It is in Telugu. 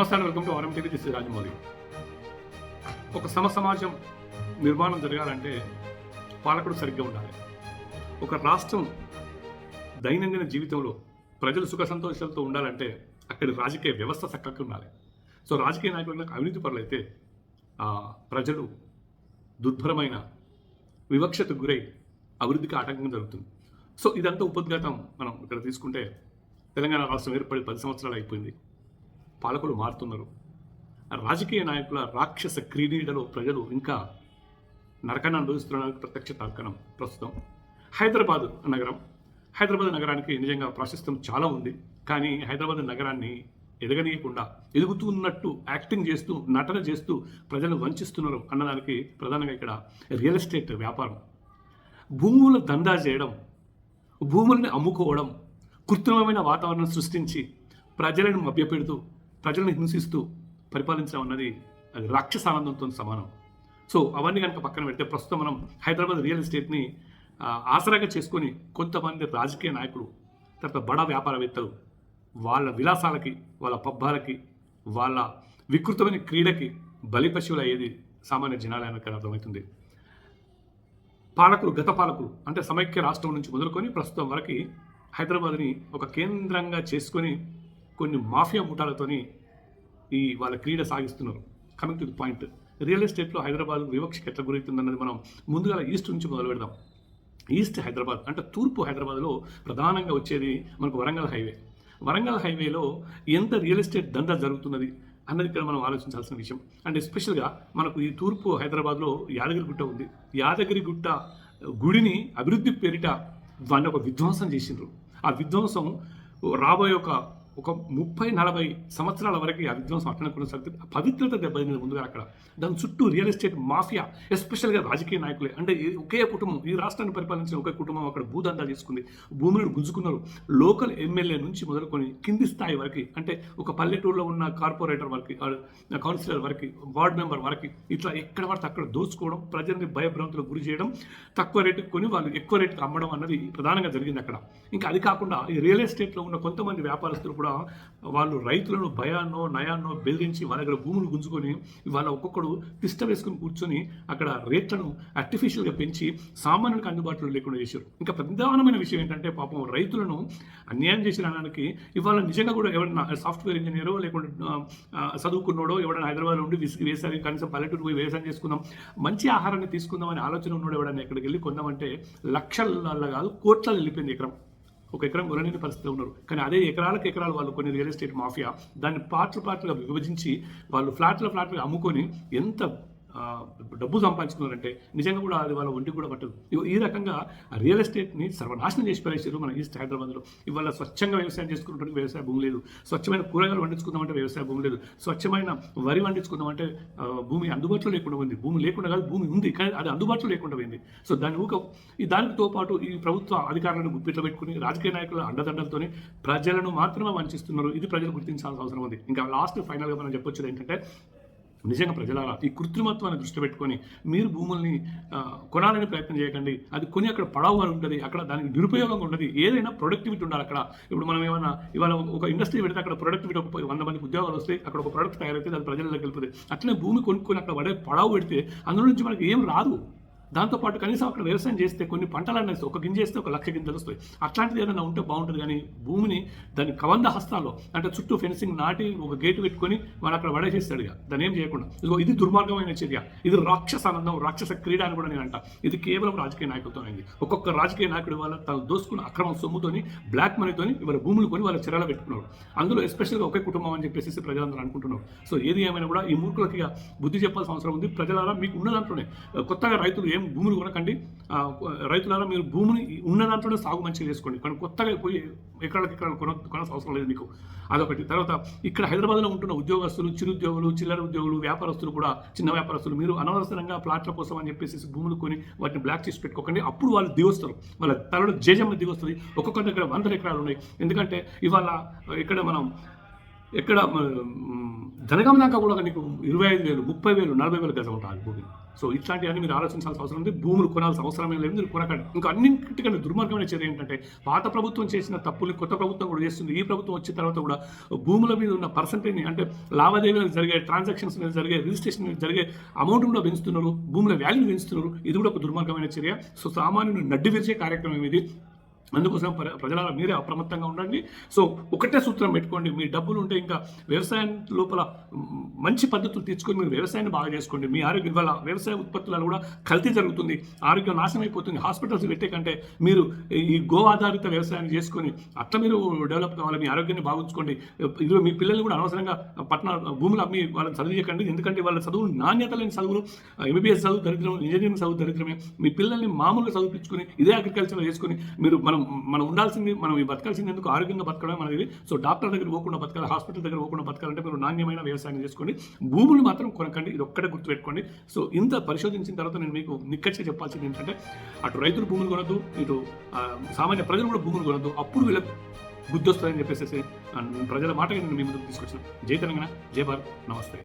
నమస్తే welcome to RM TV this Rajamouli. ఒక సమ సమాజం నిర్మాణం జరగాలంటే పాలకుడు సరిగ్గా ఉండాలి. ఒక రాష్ట్రం దైనందిన జీవితంలో ప్రజలు సుఖ సంతోషాలతో ఉండాలంటే అక్కడి రాజకీయ వ్యవస్థ చక్కగా ఉండాలి. సో రాజకీయ నాయకులకు అవినీతి పరులైతే ఆ ప్రజలు దుర్భరమైన వివక్షతకు గురై అభివృద్ధికి ఆటంకం జరుగుతుంది. సో ఇదంతా ఉపద్ఘాతం మనం ఇక్కడ తీసుకుంటే తెలంగాణ రాష్ట్రం ఏర్పడి పది సంవత్సరాలు అయిపోయింది. పాలకులు మారుతున్నారు. రాజకీయ నాయకుల రాక్షస క్రీడలో ప్రజలు ఇంకా నరకాన్ని అనుభవిస్తున్నారు ప్రత్యక్ష తార్కణం ప్రస్తుతం. హైదరాబాద్ నగరం. హైదరాబాద్ నగరానికి నిజంగా ప్రాశస్త్యం చాలా ఉంది. కానీ హైదరాబాద్ నగరాన్ని ఎదగనీయకుండా ఎదుగుతున్నట్టు యాక్టింగ్ చేస్తూ నటన చేస్తూ ప్రజలు వంచిస్తున్నారు అన్నదానికి ప్రధానంగా ఇక్కడ రియల్ ఎస్టేట్ వ్యాపారం. భూముల దందా చేయడం భూములను అమ్ముకోవడం కృత్రిమమైన వాతావరణం సృష్టించి ప్రజలను మభ్యపెడుతూ ప్రజలను హింసిస్తూ పరిపాలించడం అన్నది అది రాక్షస ఆనందంతో సమానం. సో అవన్నీ కనుక పక్కన పెడితే ప్రస్తుతం మనం హైదరాబాద్ రియల్ ఎస్టేట్ని ఆసరాగా చేసుకొని కొంతమంది రాజకీయ నాయకులు తర్వాత బడా వ్యాపారవేత్తలు వాళ్ళ విలాసాలకి వాళ్ళ పబ్బాలకి వాళ్ళ వికృతమైన క్రీడకి బలిపశువులు అయ్యేది సామాన్య జనాలకి అర్థమవుతుంది. పాలకులు గత పాలకులు అంటే సమైక్య రాష్ట్రం నుంచి మొదలుకొని ప్రస్తుతం వరకు హైదరాబాద్ని ఒక కేంద్రంగా చేసుకొని కొన్ని మాఫియా ముఠాలతోని ఈ వాళ్ళ క్రీడ సాగిస్తున్నారు. Coming to the point real ఎస్టేట్లో హైదరాబాద్ వివక్షకి ఎట్లా గురవుతుందన్నది మనం ముందుగా ఈస్ట్ నుంచి మొదలు పెడదాం. ఈస్ట్ హైదరాబాద్ అంటే తూర్పు హైదరాబాద్లో ప్రధానంగా వచ్చేది మనకు వరంగల్ హైవే. వరంగల్ హైవేలో ఎంత రియల్ ఎస్టేట్ దందా జరుగుతున్నది అన్నది ఇక్కడ మనం ఆలోచించాల్సిన విషయం. అండ్ ఎస్పెషల్గా మనకు ఈ తూర్పు హైదరాబాద్లో యాదగిరిగుట్ట ఉంది. యాదగిరిగుట్ట గుడిని అభివృద్ధి పేరిట దాన్ని ఒక విధ్వంసం చేసిండ్రు. ఆ విధ్వంసం రాబోయే ఒక ఒక ముప్పై నలభై సంవత్సరాల వరకు ఆ విధ్వంసం అట్లనే కొనసాగుతుంది. ఆ పవిత్రత దెబ్బతింది ముందుగా అక్కడ. దాని చుట్టూ రియల్ ఎస్టేట్ మాఫియా ఎస్పెషల్గా రాజకీయ నాయకులే. అంటే ఒకే కుటుంబం ఈ రాష్ట్రాన్ని పరిపాలించిన ఒకే కుటుంబం అక్కడ భూదందా చేసుకుంది. భూములను గుంజుకున్నారు. లోకల్ ఎమ్మెల్యే నుంచి మొదలుకొని కింది స్థాయి వరకు అంటే ఒక పల్లెటూరులో ఉన్న కార్పొరేటర్ వరకు కౌన్సిలర్ వరకు వార్డ్ మెంబర్ వరకు ఇట్లా ఎక్కడ పడితే అక్కడ దోచుకోవడం ప్రజల్ని భయభ్రాంతులకు గురి చేయడం తక్కువ రేటుకి కొని వాళ్ళు ఎక్కువ రేటుకి అమ్మడం అన్నది ప్రధానంగా జరిగింది అక్కడ. ఇంకా అది కాకుండా ఈ రియల్ ఎస్టేట్లో ఉన్న కొంతమంది వ్యాపారస్తులు కూడా వాళ్ళు రైతులను భయాన్నో నయాన్నో బెదిరించి వాళ్ళ దగ్గర భూములు గుంజుకొని వాళ్ళ ఒక్కొక్కడు తిష్ట వేసుకుని కూర్చొని అక్కడ రేట్లను ఆర్టిఫిషియల్గా పెంచి సామాన్యులకు అందుబాటులో లేకుండా చేశారు. ఇంకా ప్రధానమైన విషయం ఏంటంటే పాపం రైతులను అన్యాయం చేసిన అనడానికి ఇవాళ నిజంగా కూడా ఎవరైనా సాఫ్ట్వేర్ ఇంజనీరో లేకుండా చదువుకున్నాడో ఎవరైనా హైదరాబాద్లో ఉండి విసిగి వేసారి కనీసం పల్లెటూరు పోయి వ్యవసాయం చేసుకుందాం మంచి ఆహారాన్ని తీసుకుందాం అనే ఆలోచన ఉన్నాడు ఎవడన్నా ఎక్కడికి వెళ్ళి కొందామంటే లక్షల కాదు కోట్లలో వెళ్ళిపోయింది ఎకరం ఒక ఎకరం కొనలేని పరిస్థితిలో ఉన్నారు. కానీ అదే ఎకరాలకు ఎకరాలు వాళ్ళు కొన్ని రియల్ ఎస్టేట్ మాఫియా దాన్ని పార్ట్లు పార్ట్లుగా విభజించి వాళ్ళు ఫ్లాట్ల ఫ్లాట్లుగా అమ్ముకొని ఎంత డబ్బు సంపాదించుకున్నారంటే నిజంగా కూడా అది వాళ్ళ ఒంటికి కూడా పట్టదు. ఈ రకంగా రియల్ ఎస్టేట్ని సర్వనాశనం చేసి పడేసారు మన ఈస్ట్ హైదరాబాద్లో. ఇవాళ స్వచ్ఛంగా వ్యవసాయం చేసుకున్నటువంటి వ్యవసాయ భూమి లేదు. స్వచ్ఛమైన కూరగాయలు వండించుకుందామంటే వ్యవసాయ భూమి లేదు. స్వచ్ఛమైన వరి వండించుకుందామంటే భూమి అందుబాటులో లేకుండా ఉంది భూమి లేకుండా కాదు భూమి ఉంది కానీ అది అందుబాటులో లేకుండా పోయింది. సో దాని ఊక ఈ దానితో పాటు ఈ ప్రభుత్వ అధికారులను గుప్పిట్లో పెట్టుకుని రాజకీయ నాయకుల అండదండలతోనే ప్రజలను మాత్రమే వంచిస్తున్నారు. ఇది ప్రజలు గుర్తించాల్సిన అవసరం ఉంది. ఇంకా లాస్ట్ ఫైనల్గా మనం చెప్పొచ్చు ఏంటంటే నిజంగా ప్రజలారా ఈ కృత్రిమత్వాన్ని దృష్టి పెట్టుకొని మీరు భూముల్ని కొనాలని ప్రయత్నం చేయకండి. అది కొని అక్కడ పడవ అని ఉంటుంది అక్కడ దానికి నిరుపయోగంగా ఉండదు ఏదైనా ప్రొడక్టివిటీ ఉండాలి అక్కడ. ఇప్పుడు మనం ఏమైనా ఇవాళ ఒక ఇండస్ట్రీ పెడితే అక్కడ ప్రొడక్టివిటీ ఒక వంద మందికి ఉద్యోగాలు వస్తాయి అక్కడ ఒక ప్రొడక్ట్ తయారైతే అది ప్రజలకు వెళ్ళిపోతుంది అట్లనే భూమి కొనుక్కొని అక్కడ పడే పడవ పెడితే అందులో నుంచి మనకి ఏం రాదు. దాంతోపాటు కనీసం అక్కడ వ్యవసాయం చేస్తే కొన్ని పంటలు అనేసి ఒక గింజ వేస్తే ఒక లక్ష గింజలు వస్తాయి. అట్లాంటిది ఏదైనా ఉంటే బాగుంటుంది. కానీ భూమిని దాని కవంద హస్తాల్లో అంటే చుట్టూ ఫెన్సింగ్ నాటి ఒక గేటు పెట్టుకొని వాళ్ళు అక్కడ వడేసేస్తాడు ఇక. దాన్ని ఏం చేయకుండా. ఇదిగో ఇది దుర్మార్గమైన చర్య. ఇది రాక్షస ఆనందం రాక్షస క్రీడ అని కూడా నేను అంట. ఇది కేవలం రాజకీయ నాయకులతో అయింది. ఒక్కొక్క రాజకీయ నాయకుడు వాళ్ళ తను దోసుకున్న అక్రమ సొమ్ముతోని బ్లాక్ మనీతోని వాళ్ళ భూములు కొని వాళ్ళ చెరలో పెట్టుకున్నారు అందులో ఎస్పెషల్గా ఒకే కుటుంబం అని చెప్పేసి ప్రజలందరూ అనుకుంటున్నారు. సో ఏది ఏమైనా కూడా ఈ మూర్ఖులకి బుద్ధి చెప్పాల్సిన అవసరం ఉంది. ప్రజలారా మీకు ఉన్న దాంట్లోనే. కొత్తగా రైతులు ఏం భూములు కొనకండి. రైతులారా మీరు భూమిని ఉన్న దాంట్లోనే సాగు మంచిగా చేసుకోండి. కానీ కొత్తగా పోయి ఎక్కడికి ఎక్కడ కొన కొనాల్సిన అవసరం లేదు మీకు. అదొకటి. తర్వాత ఇక్కడ హైదరాబాద్లో ఉంటున్న ఉద్యోగస్తులు చిరుద్యోగులు చిల్లర ఉద్యోగులు వ్యాపారస్తులు కూడా చిన్న వ్యాపారస్తులు మీరు అనవసరంగా ప్లాట్ల కోసం అని చెప్పేసి భూములు కొని వాటిని బ్లాక్ చేసి పెట్టుకోకండి. అప్పుడు వాళ్ళు దిగొస్తారు. వాళ్ళ తలలో జేజమ్మ దిగొస్తుంది. ఒక్కొక్కరి దగ్గర వందల ఎకరాలు ఉన్నాయి. ఎందుకంటే ఇవాళ ఇక్కడ మనం ఎక్కడ మ, దాకా కూడా నీకు ఇరవై ఐదు వేలు ముప్పై వేలు నలభై వేలు గజం ఉంటుంది భూమి. సో ఇట్లాంటివన్నీ మీరు ఆలోచించాల్సిన అవసరం ఉంది. భూములు కొనాల్సిన అవసరమే లేదు మీరు కొనకండి. ఇంకా అన్నింటికంటే దుర్మార్గమైన చర్య ఏంటంటే పాత ప్రభుత్వం చేసిన తప్పుల్ని కొత్త ప్రభుత్వం కూడా చేస్తుంది. ఈ ప్రభుత్వం వచ్చిన తర్వాత కూడా భూముల మీద ఉన్న పర్సంటేజ్ని అంటే లావాదేవీలు జరిగే ట్రాన్సాక్షన్స్ మీద జరిగే రిజిస్ట్రేషన్ మీద జరిగే అమౌంట్ కూడా పెంచుతున్నారు. భూముల వాల్యూ పెంచుతున్నారు. ఇది కూడా ఒక దుర్మార్గమైన చర్య. సో సామాన్యుని నడ్డి విరిచే కార్యక్రమం ఇది. అందుకోసం ప్ర- ప్రజల మీరే అప్రమత్తంగా ఉండండి. సో ఒకటే సూత్రం పెట్టుకోండి. మీ డబ్బులు ఉంటే ఇంకా వ్యవసాయం లోపల మంచి పద్ధతులు తెచ్చుకొని మీరు వ్యవసాయాన్ని బాగా చేసుకోండి. మీ ఆరోగ్యం వల్ల వ్యవసాయ ఉత్పత్తులలో కూడా కల్తీ జరుగుతుంది. ఆరోగ్యం నాశనం అయిపోతుంది. హాస్పిటల్స్ పెట్టే కంటే మీరు ఈ గో ఆధారిత వ్యవసాయాన్ని చేసుకొని అట్లా మీరు డెవలప్ కావాలి. మీ ఆరోగ్యాన్ని బాగుంచుకోండి. ఇందులో మీ పిల్లల్ని కూడా అనవసరంగా పట్టణ భూములు అమ్మి వాళ్ళని చదివించకండి ఎందుకంటే వాళ్ళ చదువులు నాణ్యత లేని చదువులు ఎంబీబీఎస్ చదువు దరిద్రం ఇంజనీరింగ్ చదువు దరిద్రమే. మీ పిల్లల్ని మామూలుగా చదివించుకొని ఇదే అగ్రికల్చర్ చేసుకొని మీరు మనం మనం ఉండాల్సింది మనం ఈ బతకాల్సింది ఎందుకు? ఆరోగ్యంగా బతకడం మనది సో డాక్టర్ దగ్గర పోకుండా బతకాలి హాస్పిటల్ దగ్గర పోకుండా బతకాలంటే మీరు నాణ్యమైన వ్యవసాయం చేసుకోండి. భూములు మాత్రం కొనకండి ఇది ఒక్కటే గుర్తుపెట్టుకోండి. సో ఇంత పరిశోధించిన తర్వాత నేను మీకు నిక్కచ్చే చెప్పాల్సింది ఏంటంటే అటు రైతులు భూములు కొనద్దు ఇటు సామాన్య ప్రజలు కూడా భూములు కొనద్దు. అప్పుడు వీళ్ళకి బుద్ధి వస్తుందని చెప్పేసి ప్రజల మాట నేను మీ ముందుకు తీసుకొచ్చాను. జై తెలంగాణ జై భారత్ నమస్తే.